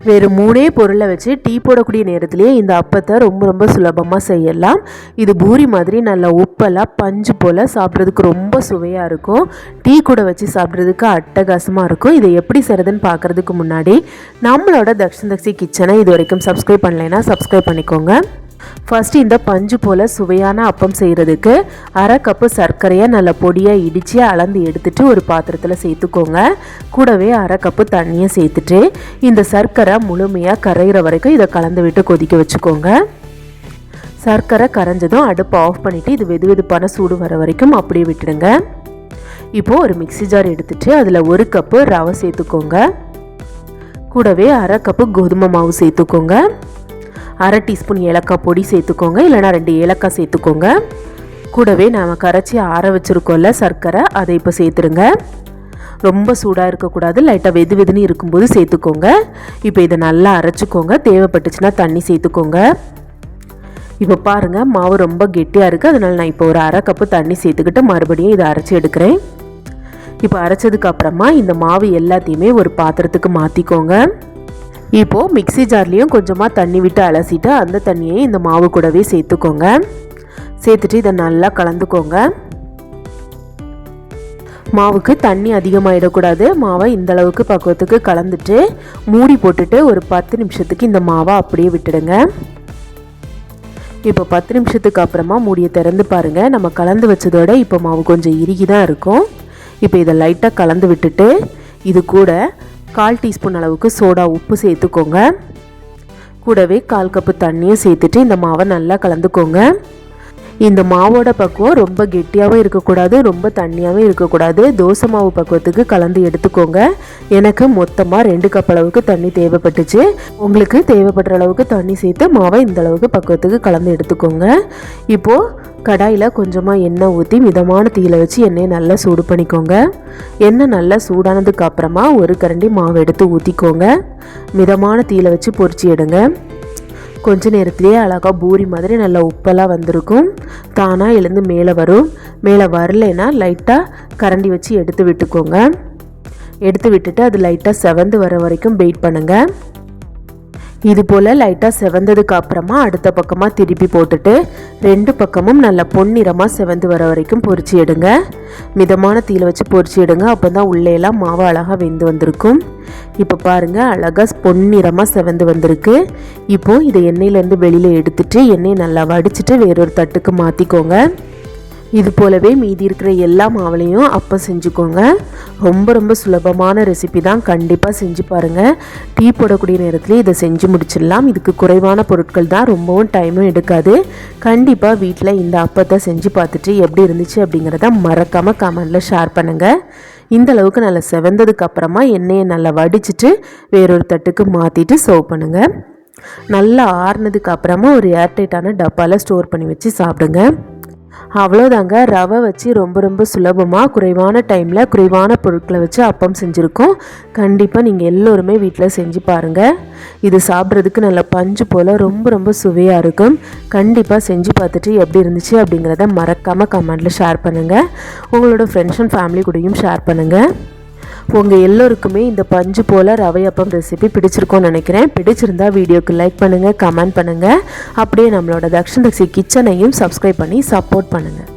வேறு மூணே பொருளை வச்சு டீ போடக்கூடிய நேரத்துலேயே இந்த அப்பத்தை ரொம்ப ரொம்ப சுலபமாக செய்யலாம். இது பூரி மாதிரி நல்லா உப்பெல்லாம் பஞ்சு போல் சாப்பிட்றதுக்கு ரொம்ப சுவையாக இருக்கும். டீ கூட வச்சு சாப்பிட்றதுக்கு அட்டகாசமாக இருக்கும். இதை எப்படி செய்கிறதுன்னு பார்க்குறதுக்கு முன்னாடி நம்மளோட தக்ஷன் தக்ஷி கிச்சனை இது வரைக்கும் சப்ஸ்கிரைப் பண்ணலைன்னா சப்ஸ்கிரைப் பண்ணிக்கோங்க. ஃபஸ்ட்டு இந்த பஞ்சு போல் சுவையான அப்பம் செய்கிறதுக்கு அரை கப்பு சர்க்கரையை நல்ல பொடியாக இடித்து அளந்து எடுத்துட்டு ஒரு பாத்திரத்தில் சேர்த்துக்கோங்க. கூடவே அரை கப்பு தண்ணியை சேர்த்துட்டு இந்த சர்க்கரை முழுமையாக கரைகிற வரைக்கும் இதை கலந்து விட்டு கொதிக்க வச்சுக்கோங்க. சர்க்கரை கரைஞ்சதும் அடுப்பை ஆஃப் பண்ணிவிட்டு இது வெது வெதுப்பான சூடு வர வரைக்கும் அப்படியே விட்டுடுங்க. இப்போது ஒரு மிக்சி ஜார் எடுத்துகிட்டு அதில் ஒரு கப்பு ரவை சேர்த்துக்கோங்க. கூடவே அரை கப்பு கோதுமை மாவு சேர்த்துக்கோங்க. அரை டீஸ்பூன் ஏலக்காய் பொடி சேர்த்துக்கோங்க இல்லைனா ரெண்டு ஏலக்காய் சேர்த்துக்கோங்க. கூடவே நாம் கரைச்சி ஆற வச்சுருக்கோம்ல சர்க்கரை அதை இப்போ சேர்த்துருங்க. ரொம்ப சூடாக இருக்கக்கூடாது லைட்டாக வெது வெதுன்னு இருக்கும்போது சேர்த்துக்கோங்க. இப்போ இதை நல்லா அரைச்சிக்கோங்க தேவைப்பட்டுச்சுன்னா தண்ணி சேர்த்துக்கோங்க. இப்போ பாருங்கள் மாவு ரொம்ப கெட்டியாக இருக்குது அதனால் நான் இப்போ ஒரு அரை கப்பு தண்ணி சேர்த்துக்கிட்டு மறுபடியும் இதை அரைச்சி எடுக்கிறேன். இப்போ அரைச்சதுக்கு அப்புறமா இந்த மாவு எல்லாத்தையுமே ஒரு பாத்திரத்துக்கு மாற்றிக்கோங்க இப்போது மிக்சி ஜார்லேயும் கொஞ்சமாக தண்ணி விட்டு அலசிட்டு அந்த தண்ணியை இந்த மாவு கூடவே சேர்த்துக்கோங்க. சேர்த்துட்டு இதை நல்லா கலந்துக்கோங்க. மாவுக்கு தண்ணி அதிகமாகிடக்கூடாது மாவை இந்த அளவுக்கு பக்குவத்துக்கு கலந்துட்டு மூடி போட்டுட்டு ஒரு பத்து நிமிஷத்துக்கு இந்த மாவை அப்படியே விட்டுடுங்க. இப்போ பத்து நிமிஷத்துக்கு அப்புறமா மூடியை திறந்து பாருங்கள் நம்ம கலந்து வச்சதோட இப்போ மாவு கொஞ்சம் இறுகி தான் இருக்கும். இப்போ இதை லைட்டாக கலந்து விட்டுட்டு இது கூட கால் டீஸ்பூன் அளவுக்கு சோடா உப்பு சேர்த்துக்கோங்க. கூடவே கால் கப்பு தண்ணியும் சேர்த்துட்டு இந்த மாவை நல்லா கலந்துக்கோங்க. இந்த மாவோட பக்குவம் ரொம்ப கெட்டியாகவும் இருக்கக்கூடாது ரொம்ப தண்ணியாகவும் இருக்கக்கூடாது. தோசை மாவு பக்குவத்துக்கு கலந்து எடுத்துக்கோங்க. எனக்கு மொத்தமாக ரெண்டு கப் அளவுக்கு தண்ணி தேவைப்பட்டுச்சு. உங்களுக்கு தேவைப்படுற அளவுக்கு தண்ணி சேர்த்து மாவை இந்த அளவுக்கு பக்குவத்துக்கு கலந்து எடுத்துக்கோங்க. இப்போது கடாயில் கொஞ்சமாக எண்ணெய் ஊற்றி மிதமான தீயில் வச்சு எண்ணெயை நல்லா சூடு பண்ணிக்கோங்க. எண்ணெய் நல்லா சூடானதுக்கு அப்புறமா ஒரு கரண்டி மாவு எடுத்து ஊற்றிக்கோங்க மிதமான தீயில் வச்சு பொறிச்சு எடுங்க. கொஞ்ச நேரத்துலேயே அழகாக பூரி மாதிரி நல்லா உப்பெல்லாம் வந்திருக்கும். தானாக எழுந்து மேலே வரும். மேலே வரலைன்னா லைட்டாக கரண்டி வச்சு எடுத்து விட்டுக்கோங்க. எடுத்து விட்டுட்டு அது லைட்டாக செவந்து வர வரைக்கும் வெயிட் பண்ணுங்கள் இது போல் லைட்டாக செவந்ததுக்கு அப்புறமா அடுத்த பக்கமாக திருப்பி போட்டுட்டு ரெண்டு பக்கமும் நல்லா பொன்னிறமாக செவந்து வர வரைக்கும் பொறிச்சு எடுங்க. மிதமான தீயில் வச்சு பொறிச்சு எடுங்க. அப்போ தான் உள்ளேலாம் மாவு அழகாக வெந்து வந்திருக்கும். இப்போ பாருங்கள் அழகாக பொன்னிறமாக செவந்து வந்திருக்கு. இப்போது இதை எண்ணெயிலேருந்து வெளியில் எடுத்துட்டு எண்ணெயை நல்லா வடிச்சிட்டு வேறொரு தட்டுக்கு மாற்றிக்கோங்க இது போலவே மீதி இருக்கிற எல்லா மாவுலையும் அப்போ செஞ்சுக்கோங்க. ரொம்ப ரொம்ப சுலபமான ரெசிபி தான். கண்டிப்பாக செஞ்சு பாருங்கள் டீ போடக்கூடிய நேரத்தில் இதை செஞ்சு முடிச்சிடலாம். இதுக்கு குறைவான பொருட்கள் தான். ரொம்பவும் டைமும் எடுக்காது. கண்டிப்பாக வீட்டில் இந்த அப்பத்தை செஞ்சு பார்த்துட்டு எப்படி இருந்துச்சு அப்படிங்கிறத மறக்காமல் கமெண்டில் ஷேர் பண்ணுங்கள் இந்த அளவுக்கு நல்லா செவந்ததுக்கு அப்புறமா எண்ணெயை நல்லா வடிச்சிட்டு வேறொரு தட்டுக்கு மாற்றிட்டு சர்வ் பண்ணுங்கள் நல்லா ஆறுனதுக்கு அப்புறமா ஒரு ஏர்டைட்டான டப்பாவில் ஸ்டோர் பண்ணி வச்சு சாப்பிடுங்க. அவ்வளோதாங்க ரவை வச்சு ரொம்ப ரொம்ப சுலபமாக குறைவான டைமில் குறைவான பொருட்களை வச்சு அப்பம் செஞ்சுருக்கோம். கண்டிப்பாக நீங்கள் எல்லோருமே வீட்டில் செஞ்சு பாருங்கள் இது சாப்பிட்றதுக்கு நல்ல பஞ்சு போல் ரொம்ப ரொம்ப சுவையாக இருக்கும். கண்டிப்பாக செஞ்சு பார்த்துட்டு எப்படி இருந்துச்சு அப்படிங்கிறத மறக்காமல் கமெண்ட்டில் ஷேர் பண்ணுங்கள் உங்களோட ஃப்ரெண்ட்ஸ் அண்ட் ஃபேமிலி கூடயும் ஷேர் பண்ணுங்கள் உங்கள் எல்லோருக்குமே இந்த பஞ்சு போல் ரவையப்பம் ரெசிபி பிடிச்சிருக்கோன்னு நினைக்கிறேன். பிடிச்சிருந்தா வீடியோக்கு லைக் பண்ணுங்கள் கமெண்ட் பண்ணுங்கள் அப்படியே நம்மளோட தக்ஷன் தக்ஷி கிச்சனையும் சப்ஸ்கிரைப் பண்ணி சப்போர்ட் பண்ணுங்கள்